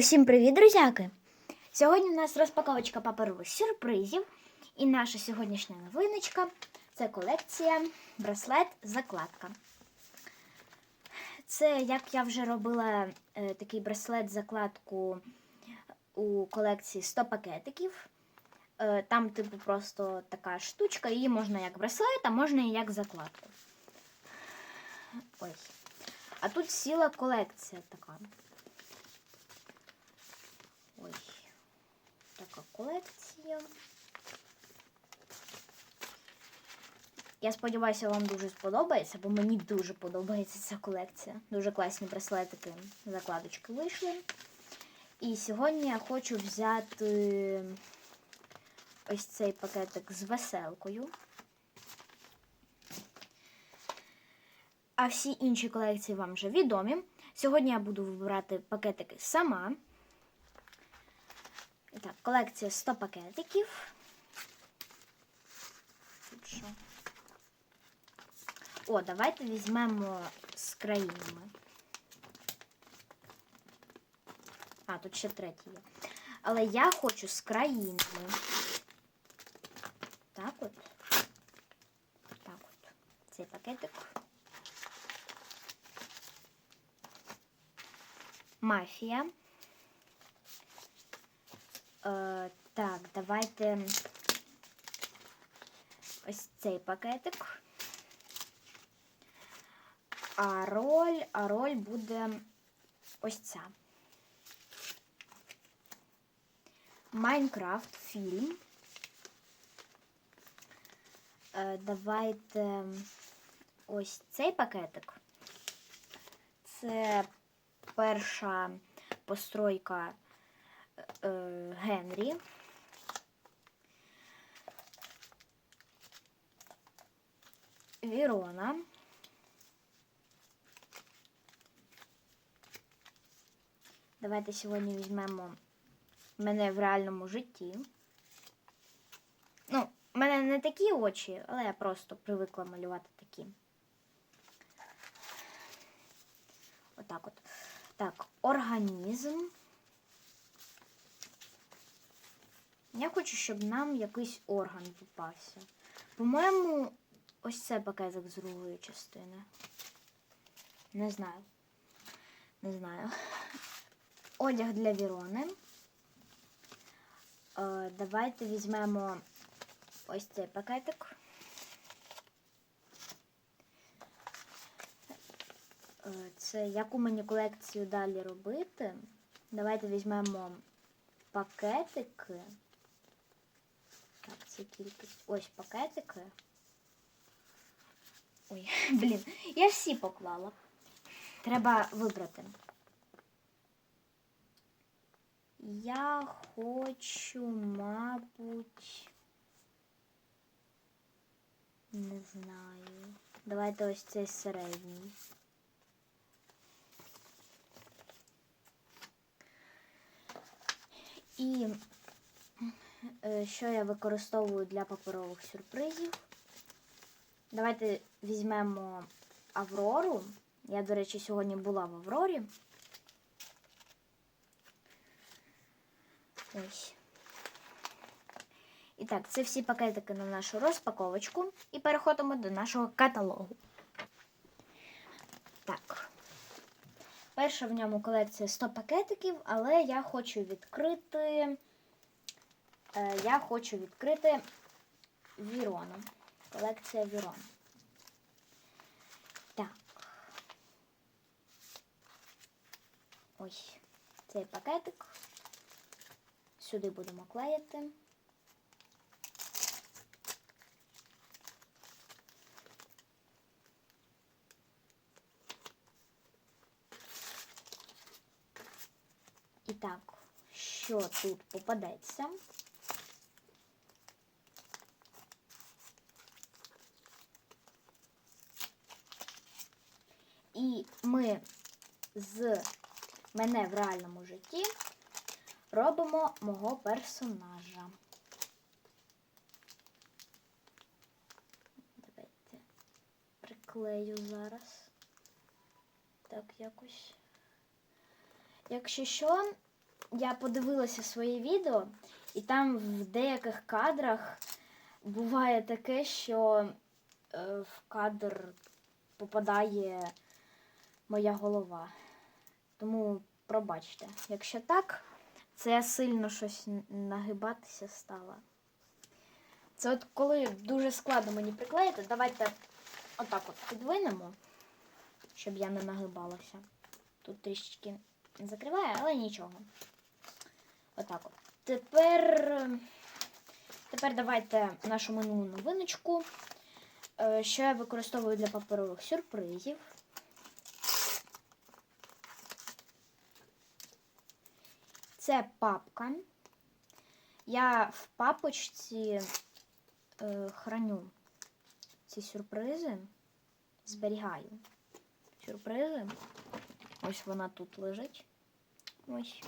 Усім привіт, друзяки! Сьогодні у нас розпаковочка паперових сюрпризів. І наша сьогоднішня новиночка це колекція браслет-закладка. Це, як я вже робила е, такий браслет-закладку у колекції 100 пакетиків. Е, там, типу, просто така штучка, її можна як браслет, а можна і як закладку. Ось. А тут ціла колекція така. Ой, така колекція. Я сподіваюся, вам дуже сподобається, бо мені дуже подобається ця колекція. Дуже класні браслетики, закладочки вийшли. І сьогодні я хочу взяти ось цей пакетик з веселкою. А всі інші колекції вам вже відомі. Сьогодні я буду вибирати пакетики сама. Так, колекція 100 пакетиків. Тут що? О, давайте візьмемо з країнами. А, тут ще третій є. Але я хочу з країнами. Так от. Так от. Цей пакетик. Мафія. Е, так, давайте ось цей пакетик. А роль, а роль буде ось ця. Майнкрафт фільм. Е, давайте ось цей пакетик. Це перша постройка Генрі. Вірона. Давайте сьогодні візьмемо мене в реальному житті. Ну, в мене не такі очі, але я просто привикла малювати такі. Отак от. Так, організм. Я хочу, щоб нам якийсь орган попався. По-моєму, ось це пакетик з другої частини. Не знаю. Не знаю. Одяг для Вірони. Е, давайте візьмемо ось цей пакетик. Е, це яку мені колекцію далі робити? Давайте візьмемо пакетики. Це кількість. Ось пакетики. Ой, блін, я всі поклала. Треба вибрати. Я хочу, мабуть. Не знаю. Давайте ось цей середній. І що я використовую для паперових сюрпризів. Давайте візьмемо Аврору. Я, до речі, сьогодні була в Аврорі. Ось. І так, це всі пакетики на нашу розпаковочку. І переходимо до нашого каталогу. Так. Перша в ньому колекція 100 пакетиків, але я хочу відкрити. Е, я хочу відкрити Вірону. Колекція Вірон. Так. Ось цей пакетик. Сюди будемо клеїти. І так, що тут попадеться? І ми з мене в реальному житті робимо мого персонажа. Давайте приклею зараз. Так, якось. Якщо що, я подивилася своє відео, і там в деяких кадрах буває таке, що е, в кадр попадає моя голова. Тому пробачте. Якщо так, це сильно щось нагибатися стала. Це от коли дуже складно мені приклеїти, давайте отак от підвинемо, щоб я не нагибалася. Тут трішечки закриває, але нічого. Отак от. Тепер, тепер давайте нашу минулу новиночку, е, що я використовую для паперових сюрпризів. Це папка. Я в папочці е, храню ці сюрпризи, зберігаю сюрпризи. Ось вона тут лежить. Ось.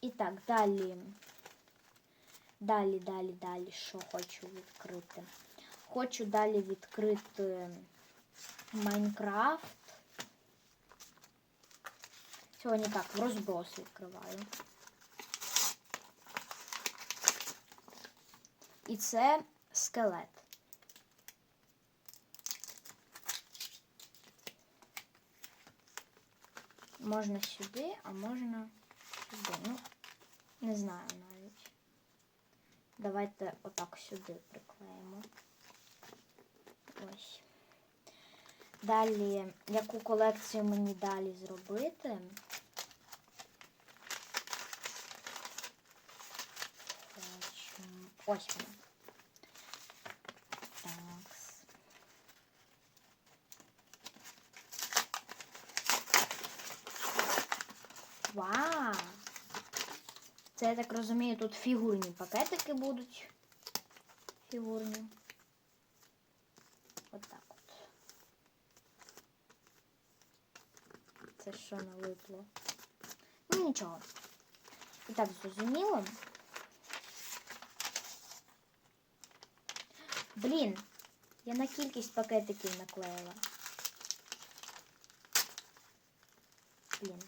І так, далі. Далі, далі, далі, що хочу відкрити. Хочу далі відкрити Майнкрафт. Сьогодні так, в розброс відкриваю. І це скелет. Можна сюди, а можна сюди. Ну, не знаю навіть. Давайте отак сюди приклеїмо. Ось. Далі, яку колекцію мені далі зробити? Хочу- Ось вона. Такс. Вау! Це, я так розумію, тут фігурні пакетики будуть. Фігурні. Отак от. Це що налипло? Ну нічого. І так зрозуміло. Блін, я на кількість пакетиків наклеїла. Блін.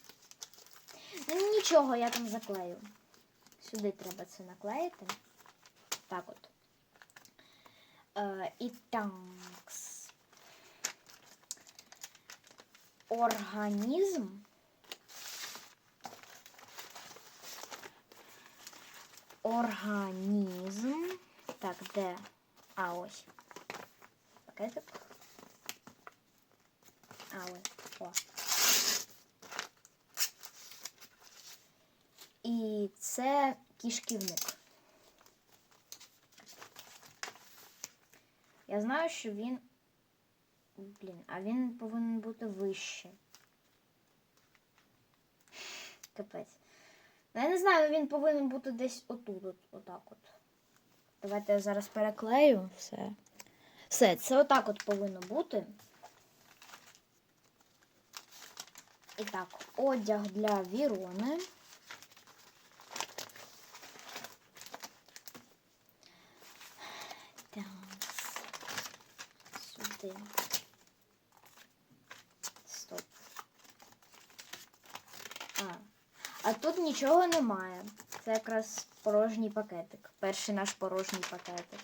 Ну нічого, я там заклею. Сюди треба це наклеїти. Так от. Е, і такс. Організм. Організм. Так, де? А, ось. Пакетик. А, ось. О. І це кішківник. Я знаю, що він. Блін, а він повинен бути вищий. Капець. Ну, я не знаю, він повинен бути десь отут, от, отак от. Давайте я зараз переклею все. Все, це отак от повинно бути. І так, одяг для Вірони. Так. Сюди. Стоп. А. А тут нічого немає. Це якраз порожній пакетик. Перший наш порожній пакетик.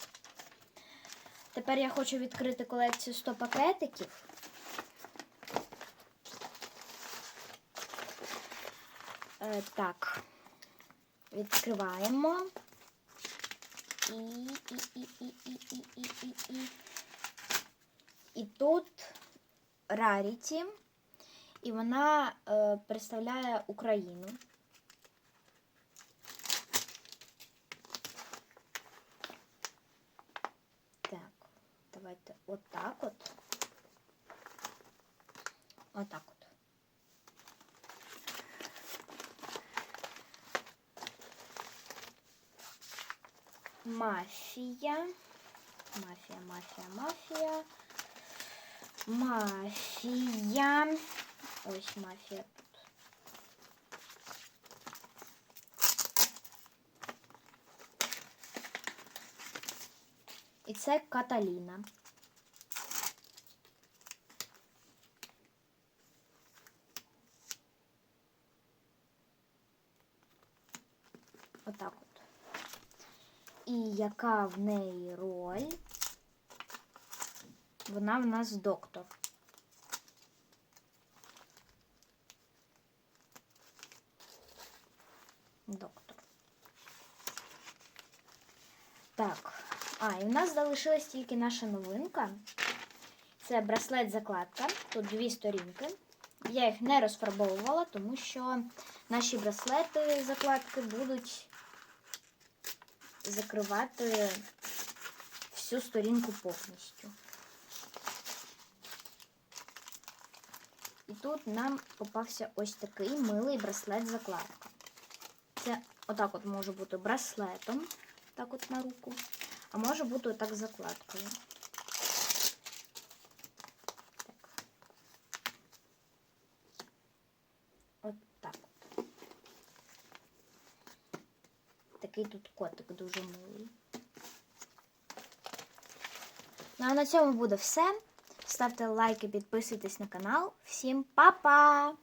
Тепер я хочу відкрити колекцію 100 пакетиків. Е, так. Відкриваємо. І, і, і, і, і, і, і, і, і. І тут Раріті. І вона е, представляє Україну. Так, давайте отак от. Отак от. Мафія. Мафія, мафія, мафія. Мафія. Ось мафія тут. І це Каталіна. Яка в неї роль? Вона в нас доктор. Доктор. Так. А, і в нас залишилась тільки наша новинка. Це браслет-закладка. Тут дві сторінки. Я їх не розфарбовувала, тому що наші браслети закладки будуть закривати всю сторінку повністю. І тут нам попався ось такий милий браслет-закладка. Це отак от може бути браслетом, так от на руку, а може бути отак закладкою. Так. От так от. Такий тут котик дуже милий. Ну а на цьому буде все. Ставте лайки, підписуйтесь на канал. Всім па-па!